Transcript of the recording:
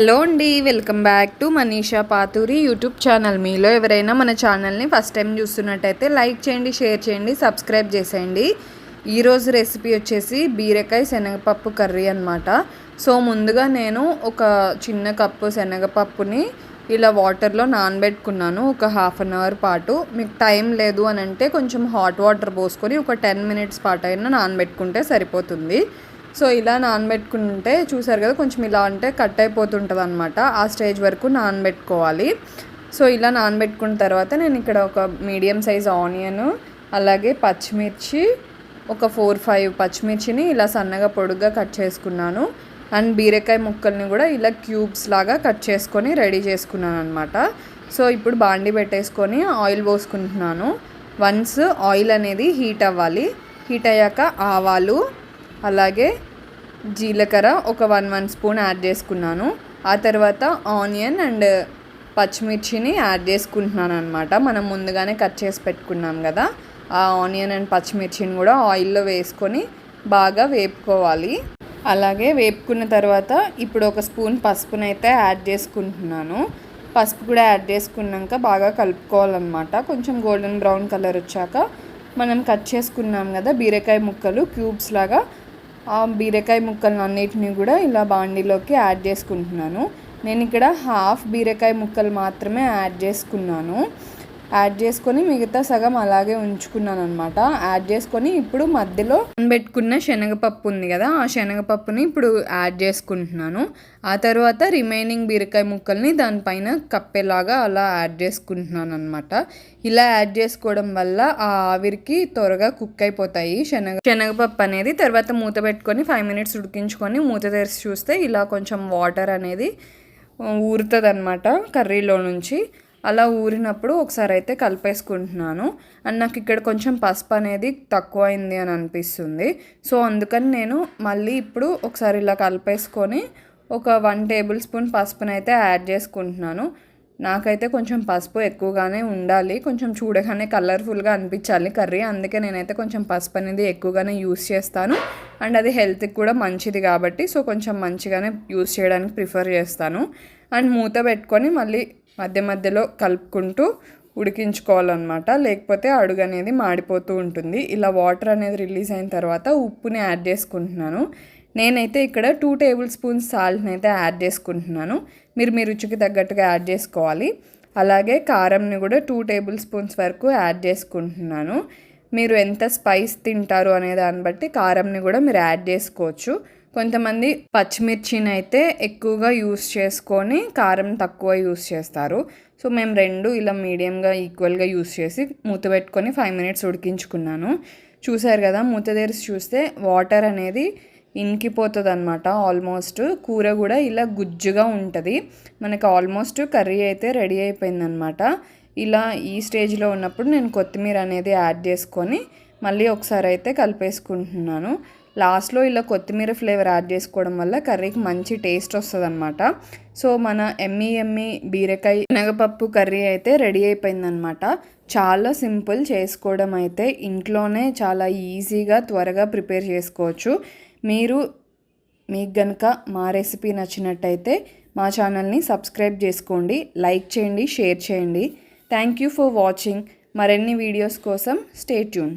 Hello అండి welcome back to Manisha Pathuri YouTube channel. మీలో ఎవరైనా మన ఛానల్ని ఫస్ట్ టైం చూస్తున్నట్టయితే లైక్ చేయండి షేర్ చేయండి సబ్స్క్రైబ్ చేసేయండి. ఈరోజు రెసిపీ వచ్చేసి బీరకాయ శనగపప్పు కర్రీ అనమాట సో ముందుగా నేను ఒక చిన్న కప్పు శనగపప్పుని ఇలా వాటర్లో నానబెట్టుకున్నాను. ఒక హాఫ్ అన్ అవర్ పాటు. మీకు టైం లేదు అని అంటే కొంచెం హాట్ వాటర్ పోసుకొని ఒక టెన్ మినిట్స్ పాటు అయినా నానబెట్టుకుంటే సరిపోతుంది. సో ఇలా నానబెట్టుకుంటే చూసారు కదా కొంచెం ఇలా అంటే కట్ అయిపోతుంటుంది అనమాట ఆ స్టేజ్ వరకు నానబెట్టుకోవాలి. సో ఇలా నానబెట్టుకున్న తర్వాత నేను ఇక్కడ ఒక మీడియం సైజ్ ఆనియన్ అలాగే పచ్చిమిర్చి ఒక ఫోర్ ఫైవ్ పచ్చిమిర్చిని ఇలా సన్నగా పొడుగ్గా కట్ చేసుకున్నాను. అండ్ బీరకాయ ముక్కల్ని కూడా ఇలా క్యూబ్స్ లాగా కట్ చేసుకొని రెడీ చేసుకున్నాను అనమాట సో ఇప్పుడు బాండి పెట్టేసుకొని ఆయిల్ పోసుకుంటున్నాను. వన్స్ ఆయిల్ అనేది హీట్ అవ్వాలి. హీట్ అయ్యాక ఆవాలు అలాగే జీలకర్ర ఒక వన్ వన్ స్పూన్ యాడ్ చేసుకున్నాను. ఆ తర్వాత ఆనియన్ అండ్ పచ్చిమిర్చిని యాడ్ చేసుకుంటున్నాను అనమాట మనం ముందుగానే కట్ చేసి పెట్టుకున్నాం కదా. ఆ ఆనియన్ అండ్ పచ్చిమిర్చిని కూడా ఆయిల్లో వేసుకొని బాగా వేపుకోవాలి. అలాగే వేపుకున్న తర్వాత ఇప్పుడు ఒక స్పూన్ పసుపునైతే యాడ్ చేసుకుంటున్నాను. పసుపు కూడా యాడ్ చేసుకున్నాక బాగా కలుపుకోవాలన్నమాట. కొంచెం గోల్డెన్ బ్రౌన్ కలర్ వచ్చాక మనం కట్ చేసుకున్నాం కదా బీరకాయ ముక్కలు క్యూబ్స్ లాగా బీరకాయ ముక్కలను అన్నిటిని కూడా ఇలా బాండీలోకి యాడ్ చేసుకుంటున్నాను. నేను ఇక్కడ హాఫ్ బీరకాయ ముక్కలు మాత్రమే యాడ్ చేసుకున్నాను. యాడ్ చేసుకొని మిగతా సగం అలాగే ఉంచుకున్నాను అనమాట యాడ్ చేసుకొని ఇప్పుడు మధ్యలో పెట్టుకున్న శనగపప్పు ఉంది కదా ఆ శనగపప్పుని ఇప్పుడు యాడ్ చేసుకుంటున్నాను. ఆ తర్వాత రిమైనింగ్ బీరకాయ ముక్కల్ని దానిపైన కప్పేలాగా అలా యాడ్ చేసుకుంటున్నాను అనమాట ఇలా యాడ్ చేసుకోవడం వల్ల ఆ ఆవిరికి త్వరగా కుక్ అయిపోతాయి. శనగ శనగపప్పు అనేది తర్వాత మూత పెట్టుకొని ఫైవ్ మినిట్స్ ఉడికించుకొని మూత తెరిచి చూస్తే ఇలా కొంచెం వాటర్ అనేది ఊరుతుంది అనమాట కర్రీలో నుంచి. అలా ఊరినప్పుడు ఒకసారి అయితే కలిపేసుకుంటున్నాను. అండ్ నాకు ఇక్కడ కొంచెం పసుపు అనేది తక్కువ అయింది అని అనిపిస్తుంది. సో అందుకని నేను మళ్ళీ ఇప్పుడు ఒకసారి ఇలా కలిపేసుకొని ఒక వన్ టేబుల్ స్పూన్ పసుపుని అయితే యాడ్ చేసుకుంటున్నాను. నాకైతే కొంచెం పసుపు ఎక్కువగానే ఉండాలి. కొంచెం చూడగానే కలర్ఫుల్గా అనిపించాలి కర్రీ. అందుకే నేనైతే కొంచెం పసుపు అనేది ఎక్కువగానే యూస్ చేస్తాను. అండ్ అది హెల్త్కి కూడా మంచిది కాబట్టి సో కొంచెం మంచిగానే యూస్ చేయడానికి ప్రిఫర్ చేస్తాను. అండ్ మూత పెట్టుకొని మళ్ళీ మధ్య మధ్యలో కలుపుకుంటూ ఉడికించుకోవాలన్నమాట. లేకపోతే అడుగు అనేది మాడిపోతూ ఉంటుంది. ఇలా వాటర్ అనేది రిలీజ్ అయిన తర్వాత ఉప్పుని యాడ్ చేసుకుంటున్నాను. నేనైతే ఇక్కడ టూ టేబుల్ స్పూన్స్ సాల్ట్ని అయితే యాడ్ చేసుకుంటున్నాను. మీరు మీ రుచికి తగ్గట్టుగా యాడ్ చేసుకోవాలి. అలాగే కారంని కూడా టూ టేబుల్ స్పూన్స్ వరకు యాడ్ చేసుకుంటున్నాను. మీరు ఎంత స్పైస్ తింటారు అనే దాన్ని బట్టి కారంని కూడా మీరు యాడ్ చేసుకోవచ్చు. కొంతమంది పచ్చిమిర్చిని అయితే ఎక్కువగా యూస్ చేసుకొని కారం తక్కువ యూస్ చేస్తారు. సో మేము రెండు ఇలా మీడియంగా ఈక్వల్గా యూస్ చేసి మూత పెట్టుకొని ఫైవ్ మినిట్స్ ఉడికించుకున్నాను. చూసారు కదా మూత తెరిచి చూస్తే వాటర్ అనేది ఇంకిపోతుంది అనమాట ఆల్మోస్ట్ కూర కూడా ఇలా గుజ్జుగా ఉంటుంది. మనకి ఆల్మోస్ట్ కర్రీ అయితే రెడీ అయిపోయిందనమాట ఇలా ఈ స్టేజ్లో ఉన్నప్పుడు నేను కొత్తిమీర అనేది యాడ్ చేసుకొని మళ్ళీ ఒకసారి అయితే కలిపేసుకుంటున్నాను. లాస్ట్లో ఇలా కొత్తిమీర ఫ్లేవర్ యాడ్ చేసుకోవడం వల్ల కర్రీకి మంచి టేస్ట్ వస్తుంది అనమాట సో మన ఎమ్మి ఎమ్మి బీరకాయ శనగపప్పు కర్రీ అయితే రెడీ అయిపోయిందనమాట చాలా సింపుల్ చేసుకోవడం అయితే ఇంట్లోనే చాలా ఈజీగా త్వరగా ప్రిపేర్ చేసుకోవచ్చు. మీరు మీకు గనక మా రెసిపీ నచ్చినట్టయితే మా ఛానల్ని సబ్స్క్రైబ్ చేసుకోండి లైక్ చేయండి షేర్ చేయండి. Thank you for watching. మరిన్ని వీడియోస్ కోసం స్టే ట్యూన్.